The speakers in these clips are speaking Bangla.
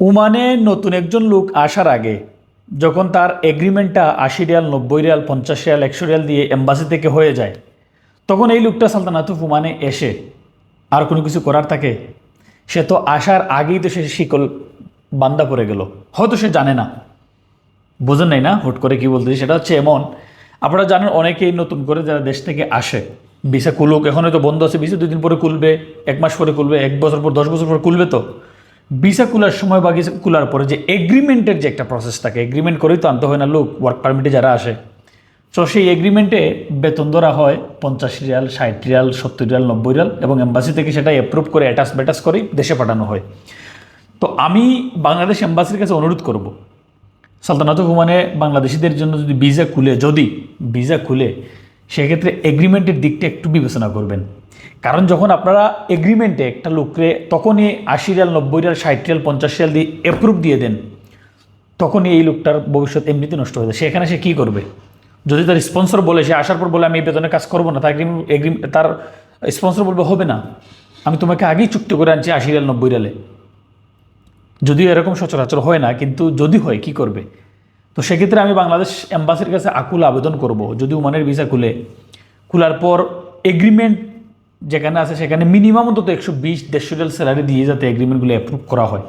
ওমানে নতুন একজন লোক আসার আগে, যখন তার এগ্রিমেন্টটা আশি রিয়াল, নব্বই রিয়াল, পঞ্চাশ রিয়াল, একশো রিয়াল দিয়ে এম্বাসি থেকে হয়ে যায়, তখন এই লোকটা সালতানাতুফ ওমানে এসে আর কোনো কিছু করার থাকে? সে তো আসার আগেই তো সে শিকল বান্দা পড়ে গেল। হয়তো সে জানে না। বোঝেন নাই না? হুট করে কি বলতেছি? সেটা হচ্ছে এমন, আপনারা জানেন অনেকেই নতুন করে যারা দেশ থেকে আসে, ভিসা কুলুক এখন হয়তো বন্ধ আছে, ভিসা দুদিন পরে খুলবে, এক মাস পরে খুলবে, এক বছর পর, দশ বছর পর খুলবে তো? ভিসা কুলার সময় বা ভিসা কুলার পরে যে এগ্রিমেন্টের যে একটা প্রসেস থাকে এগ্রিমেন্ট করেই তো আনতে হয় না লোক ওয়ার্ক পারমিটে যারা আসে। তো সেই এগ্রিমেন্টে বেতন ধরা হয় পঞ্চাশ রিয়াল, ষাট রিয়াল, সত্তর রিয়াল, নব্বই রিয়াল এবং এম্বাসি থেকে সেটা অ্যাপ্রুভ করে অ্যাটাচ ব্যাটাচ করেই দেশে পাঠানো হয়। তো আমি বাংলাদেশ এম্বাসির কাছে অনুরোধ করব, সালতানাত হুমানে বাংলাদেশিদের জন্য যদি ভিসা খুলে, যদি ভিসা খুলে, সেক্ষেত্রে এগ্রিমেন্টের দিকটা একটু বিবেচনা করবেন। কারণ যখন আপনারা এগ্রিমেন্টে একটা লোককে তখনই আশি রিয়াল নব্বই রিয়াল ষাট রিয়াল পঞ্চাশ রিয়াল দিয়ে অ্যাপ্রুভ দিয়ে দেন, তখনই এই লোকটার ভবিষ্যৎ এমনিতে নষ্ট হয়ে যায়। সেখানে সে কী করবে? যদি তার স্পন্সর বলে, সে আসার পর বলে, আমি এই বেতনে কাজ করব না। তার তার স্পন্সর বলবে, হবে না। আমি তোমাকে আগেই চুক্তি করে আনছি আশি রিয়াল নব্বই রিয়ালে যদিও এরকম সচরাচর হয় না, কিন্তু যদি হয়, কি করবে? তো সেক্ষেত্রে আমি বাংলাদেশ এম্বাসির কাছে আকুল আবেদন করব। যদি ওমানের ভিসা খুলে, খোলার পর এগ্রিমেন্ট যেখানে আছে সেখানে মিনিমাম অন্তত একশো বিশ, দেড়শো রিয়াল স্যালারি দিয়ে যাতে এগ্রিমেন্টগুলো অ্যাপ্রুভ করা হয়।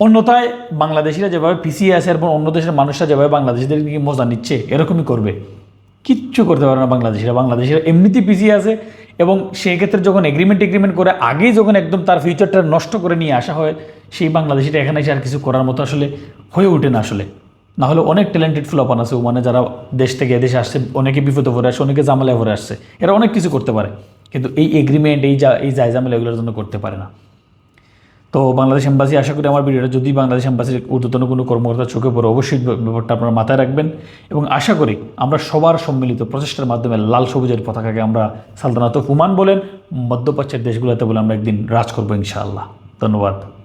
অন্যথায় বাংলাদেশিরা যেভাবে পিছিয়ে আছে এবং অন্য দেশের মানুষরা যেভাবে বাংলাদেশিদের নিয়ে মজা নিচ্ছে, এরকমই করবে। কিচ্ছু করতে পারে না বাংলাদেশিরা। বাংলাদেশিরা এমনিতেই পিছিয়ে আছে এবং সেই ক্ষেত্রে যখন এগ্রিমেন্ট এগ্রিমেন্ট করে আগেই যখন একদম তার ফিউচারটা নষ্ট করে নিয়ে আসা হয়, সেই বাংলাদেশিটা এখানে এসে আর কিছু করার মতো আসলে হয়ে ওঠে না আসলে। না হলে অনেক ট্যালেন্টেড ফুলাপান আছে মানে যারা দেশ থেকে এদেশে আসছে, অনেকে বিপদে ভরে আসছে, অনেকে জামালায় ভরে আসছে। এরা অনেক কিছু করতে পারে। কিন্তু এই এগ্রিমেন্ট এই যা, এই জায়জামেল এগুলোর জন্য করতে পারে না। তো বাংলাদেশ এম্বাসি আশা করি আমার ভিডিওটা যদি বাংলাদেশ এম্বাসির ঊর্ধ্বতন কোনো কর্মকর্তা চোখে পড়ে, অবশ্যই ব্যাপারটা আপনারা মাথায় রাখবেন এবং আশা করি আমরা সবার সম্মিলিত প্রচেষ্টার মাধ্যমে লাল সবুজের পতাকাকে আমরা সালতানাত হুমান বলেন, মধ্যপ্রাচ্যের দেশগুলোতে বলে আমরা একদিন রাজ করব ইনশাআল্লাহ। ধন্যবাদ।